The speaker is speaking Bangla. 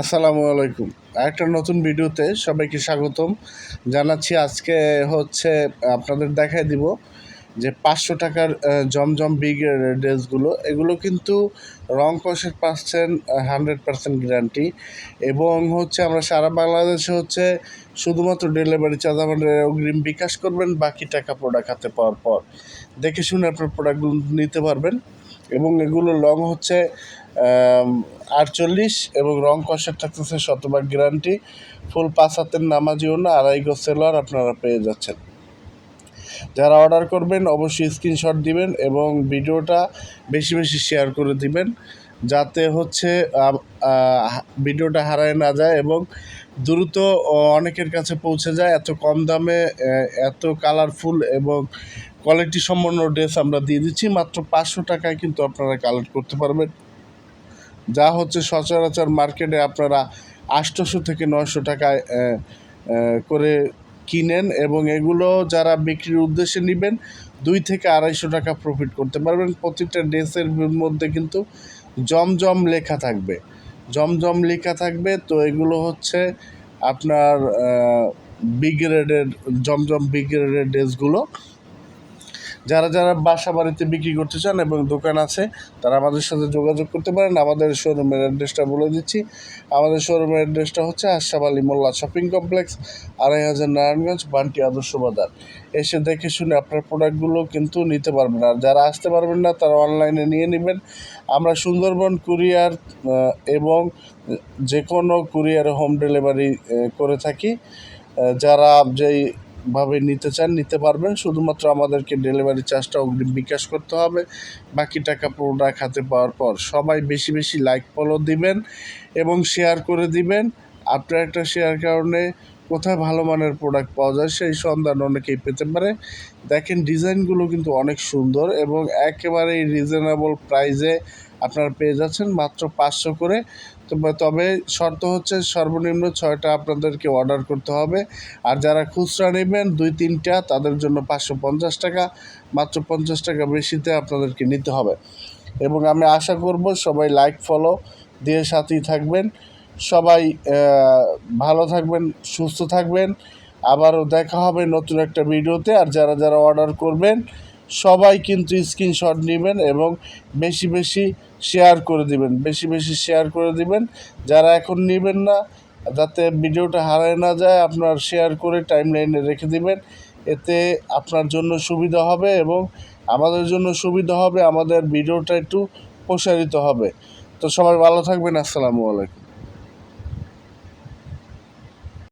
আসসালামু আলাইকুম। একটা নতুন ভিডিওতে সবাইকে স্বাগতম। জানাচ্ছি আজকে হচ্ছে আপনাদের দেখাই দিব যে পাঁচশো টাকার জমজম বিগ ড্রেসগুলো এগুলো কিন্তু রং কষের পাচ্ছেন হান্ড্রেড পার্সেন্ট গ্যারান্টি। এবং হচ্ছে আমরা সারা বাংলাদেশে হচ্ছে শুধুমাত্র ডেলিভারি চার্জ আমাদের অগ্রিম বিকাশ করবেন, বাকি টাকা প্রোডাক্ট হাতে পাওয়ার পর। দেখে শুনে আপনার প্রোডাক্টগুলো নিতে পারবেন। এবং এগুলো লং হচ্ছে আটচল্লিশ এবং রং কষের থাকতেছে শতভাগ গ্যারান্টি ফুল পাঁচ হাতের নামাজিও না, আড়াই গো সেলোয়ার আপনারা পেয়ে যাচ্ছেন। যারা অর্ডার করবেন, অবশ্যই স্ক্রিনশট দিবেন এবং ভিডিওটা বেশি বেশি শেয়ার করে দিবেন। যাতে হচ্ছে ভিডিওটা হারায় না যায় এবং দ্রুত অনেকের কাছে পৌঁছে যায়। এত কম দামে এত কালারফুল এবং কোয়ালিটি সম্পন্ন ড্রেস আমরা দিয়ে দিচ্ছি। মাত্র পাঁচশো টাকায় কিন্তু আপনারা কালেক্ট করতে পারবেন। যা হচ্ছে সচরাচর মার্কেটে আপনারা আটশোশো থেকে নয়শো টাকায় করে কিনেন এবং এগুলো যারা বিক্রির উদ্দেশ্যে নেবেন, দুই থেকে আড়াইশো টাকা প্রফিট করতে পারবেন। প্রতিটা ড্রেসের মধ্যে কিন্তু জমজম লেখা থাকবে। জমজম লেখা থাকবে তো এগুলো হচ্ছে আপনার বিগ্রেডের জমজম বিগ্রেডের ড্রেসগুলো যারা যারা বাসা বাড়িতে বিক্রি করতে চান এবং দোকান আছে, তারা আমাদের সাথে যোগাযোগ করতে পারেন। আমাদের শোরুমের অ্যাড্রেসটা বলে দিচ্ছি। আমাদের শোরুমের অ্যাড্রেসটা হচ্ছে আশরাফ আলী মোল্লা শপিং কমপ্লেক্স আড়াই হাজার নারায়ণগঞ্জ, বান্টি আদর্শ বাজার। এসে দেখে শুনে আপনার প্রোডাক্টগুলো কিন্তু নিতে পারবেন। আর যারা আসতে পারবেন না, তারা অনলাইনে নিয়ে নেবেন। আমরা সুন্দরবন কুরিয়ার এবং যে কোনো কুরিয়ার হোম ডেলিভারি করে থাকি। যারা যেই ভাবে নিতে চান, নিতে পারবেন। শুধুমাত্র আমাদেরকে ডেলিভারি চার্জটা অগ্রিম বিকাশ করতে হবে। বাকি টাকা প্রোডাক্ট হাতে পাওয়ার পর সবাই বেশি বেশি লাইক ফলো দিবেন এবং শেয়ার করে দিবেন। আপনার একটা শেয়ার কারণে কোথায় ভালো মানের প্রোডাক্ট পাওয়া যায় সেই সন্ধান অনেকেই পেতে পারে। দেখেন ডিজাইনগুলো কিন্তু অনেক সুন্দর এবং একেবারেই রিজনেবল প্রাইসে আপনারা পেয়ে যাচ্ছেন মাত্র পাঁচশো করে। তবে শর্ত হচ্ছে সর্বনিম্ন ছয়টা আপনাদেরকে অর্ডার করতে হবে। আর যারা খুচরা নেবেন, দুই, তিনটা, তাদের জন্য পাঁচশো পঞ্চাশ টাকা, মাত্র পঞ্চাশ টাকা বেশিতে আপনাদেরকে নিতে হবে। এবং আমি আশা করব সবাই লাইক ফলো দিয়ে সাথেই থাকবেন। সবাই ভালো থাকবেন, সুস্থ থাকবেন। আবারও দেখা হবে নতুন একটা ভিডিওতে আর যারা যারা অর্ডার করবেন সবাই কিন্তু স্ক্রিনশট নেবেন এবং বেশি বেশি শেয়ার করে দিবেন, বেশি বেশি শেয়ার করে দিবেন। যারা এখন নেবেন না, যাতে ভিডিওটা হারায় না যায়, আপনার শেয়ার করে টাইম লাইনে রেখে দিবেন। এতে আপনার জন্য সুবিধা হবে এবং আমাদের জন্য সুবিধা হবে, আমাদের ভিডিওটা একটু প্রসারিত হবে। তো সবাই ভালো থাকবেন, আসসালামু আলাইকুম।